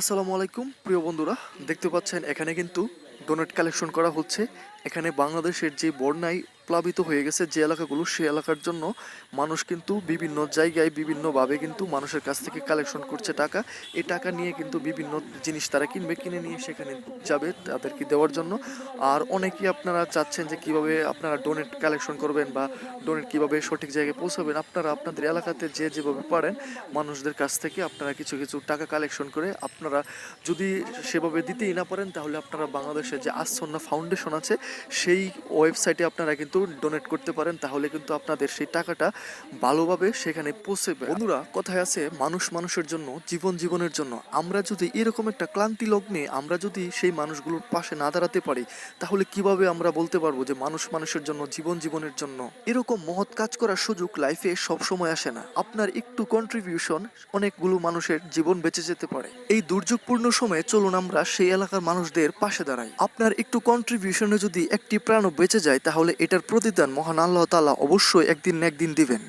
আসসালামু আলাইকুম প্রিয় বন্ধুরা দেখতে পাচ্ছেন এখানে কিন্তু ডোনেট কালেকশন করা হচ্ছে। এখানে বাংলাদেশের যে বন্যায় প্লাবিত হয়ে গেছে যে এলাকাগুলো, সে এলাকার জন্য মানুষ কিন্তু বিভিন্ন জায়গায় বিভিন্নভাবে কিন্তু মানুষের কাছ থেকে কালেকশন করছে টাকা। এই টাকা নিয়ে কিন্তু বিভিন্ন জিনিস তারা কিনবে, কিনে নিয়ে সেখানে যাবে তাদেরকে দেওয়ার জন্য। আর অনেকেই আপনারা চাচ্ছেন যে কীভাবে আপনারা ডোনেট কালেকশন করবেন বা ডোনেট কীভাবে সঠিক জায়গায় পৌঁছাবেন, আপনারা আপনাদের এলাকাতে যে যেভাবে পারেন, মানুষদের কাছ থেকে আপনারা কিছু কিছু টাকা কালেকশন করে আপনারা যদি সেভাবে দিতেই না পারেন, তাহলে আপনারা বাংলাদেশের যে আসন্না ফাউন্ডেশন আছে সেই ওয়েবসাইটে আপনারা কিন্তু ডোনেট করতে পারেন, তাহলে কিন্তু আপনাদের সেই টাকাটা ভালোভাবে সেখানে পৌঁছবে। বন্ধুরা, কথায় আছে, মানুষ মানুষের জন্য, জীবন জীবনের জন্য। আমরা যদি এরকম একটা ক্লান্তি লগ্নে আমরা যদি সেই মানুষগুলোর পাশে না দাঁড়াতে পারি, তাহলে কীভাবে আমরা বলতে পারব যে মানুষ মানুষের জন্য, জীবন জীবনের জন্য? এরকম মহৎ কাজ করার সুযোগ লাইফে সব সময় আসে না। আপনার একটু কন্ট্রিবিউশন অনেকগুলো মানুষের জীবন বেঁচে যেতে পারে। এই দুর্যোগপূর্ণ সময়ে চলুন আমরা সেই এলাকার মানুষদের পাশে দাঁড়াই। আপনার একটু কন্ট্রিবিউশনে যদি একটি প্রাণও বেঁচে যায় তাহলে এটার প্রতিদান মহান আল্লাহ তালা অবশ্যই একদিন একদিন দিবেন।